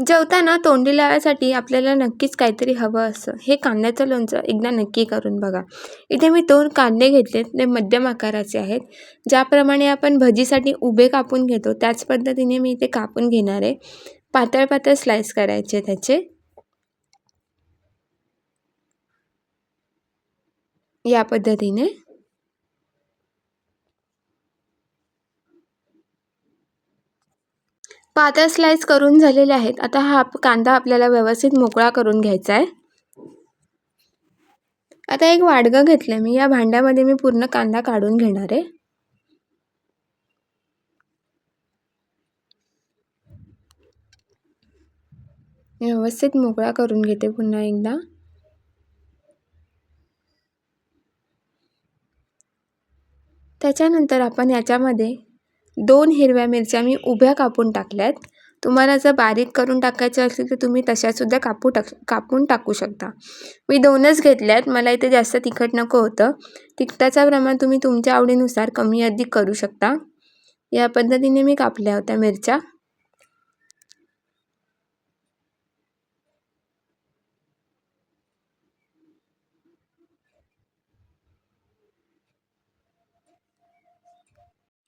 जेवताना तोंडी लावायसाठी आपल्याला नक्कीच काहीतरी हवं असं. हे कांद्याचं लोणचं एकदा नक्की करून बघा. इथे मी दोन कांदे घेतलेत. ते मध्यम आकाराचे आहेत. ज्याप्रमाणे आपण भजीसाठी उभे कापून घेतो त्याच पद्धतीने मी इथे कापून घेणार आहे. पातळ पातळ स्लाइस करायचे त्याचे. या पद्धतीने. पातळ स्लाइस करून झालेले आहेत. आता हा कांदा आपल्याला व्यवस्थित मोकळा करून घ्यायचा आहे. आता एक वाडगं घेतलं मी. या भांड्यामध्ये मी पूर्ण कांदा काढून घेणार आहे. व्यवस्थित मोकळा करून घेते पुन्हा एकदा. त्याच्यानंतर आपण याच्यामध्ये दोन हिरव्या मिरच्या मी उभ्या कापून टाकल्यात. तुम्हाला जर बारीक करून टाकायचं असेल तर तुम्ही तशासुद्धा कापू टाक कापून टाकू शकता. मी दोनच घेतल्यात. मला इथे जास्त तिखट नको होतं. तिखटाचं प्रमाण तुम्ही तुमच्या आवडीनुसार कमी अधिक करू शकता. या पद्धतीने मी कापल्या होत्या मिरच्या.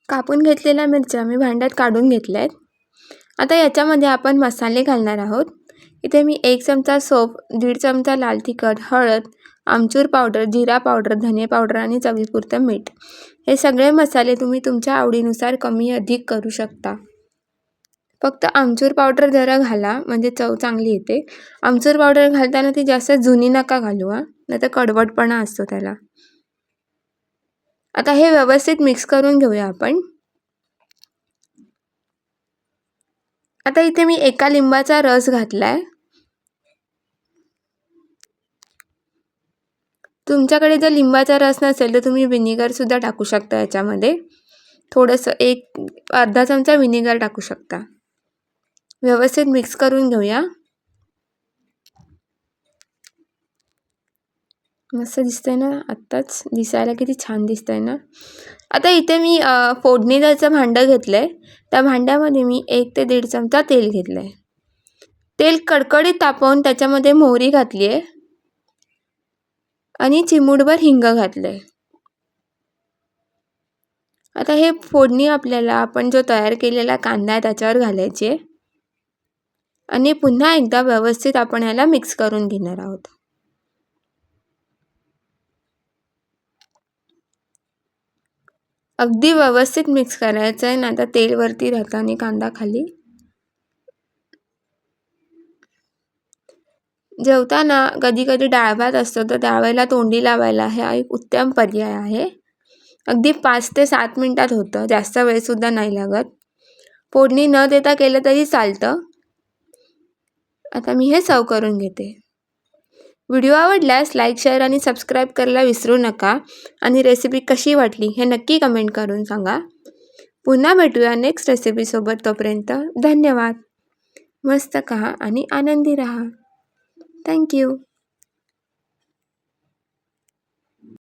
कापून घेतलेल्या मिरच्या मी भांड्यात काढून घेतल्या आहेत आता याच्यामध्ये आपण मसाले घालणार आहोत. इथे मी एक चमचा सोप दीड चमचा लाल तिखट हळद आमचूर पावडर जिरा पावडर धने पावडर आणि चवीपुरतं मीठ. हे सगळे मसाले तुम्ही तुमच्या आवडीनुसार कमी अधिक करू शकता. फक्त आमचूर पावडर जरा घाला म्हणजे चव चांगली येते. आमचूर पावडर घालताना ती जास्त जुनी नका घालू हां. नाही तर कडवटपणा असतो त्याला. आता हे व्यवस्थित मिक्स करून घेऊया आपण. आता इथे मी एका लिंबाचा रस घातलाय. तुमच्याकडे जर लिंबाचा रस नसेल तर तुम्ही विनेगरसुद्धा टाकू शकता याच्यामध्ये. थोडंसं एक अर्धा चमचा विनेगर टाकू शकता. व्यवस्थित मिक्स करून घेऊया. मस्त दिसतंय ना आत्ताच दिसायला किती छान दिसतंय ना. आता इथे मी फोडणी द्यायचं भांडं घेतलं आहे त्या भांड्यामध्ये मी एक ते दीड चमचा तेल घेतलं आहे तेल कडकडीत तापवून त्याच्यामध्ये मोहरी घातली आहे आणि चिमूडभर हिंग घातलं आहे आता हे फोडणी आपल्याला आपण जो तयार केलेला कांदा आहे त्याच्यावर घालायची आहे आणि पुन्हा एकदा व्यवस्थित आपण याला मिक्स करून घेणार आहोत. अगदी व्यवस्थित मिक्स करायचं आहे. ना तर तेल वरती राहतं आणि कांदा खाली. जेवताना कधी कधी डाळ भात असतो तर त्यावेळेला तोंडी लावायला हा एक उत्तम पर्याय आहे. अगदी पाच ते सात मिनटात होतं. जास्त वेळसुद्धा नाही लागत. फोडणी न देता केलं तरी चालतं. आता मी हे सर्व करून घेते. व्हिडिओ आवडल्यास लाईक शेअर आणि सबस्क्राईब करायला विसरू नका. आणि रेसिपी कशी वाटली हे नक्की कमेंट करून सांगा. पुन्हा भेटूया नेक्स्ट रेसिपीसोबत तोपर्यंत धन्यवाद. मस्त कहा आणि आनंदी रहा. थँक्यू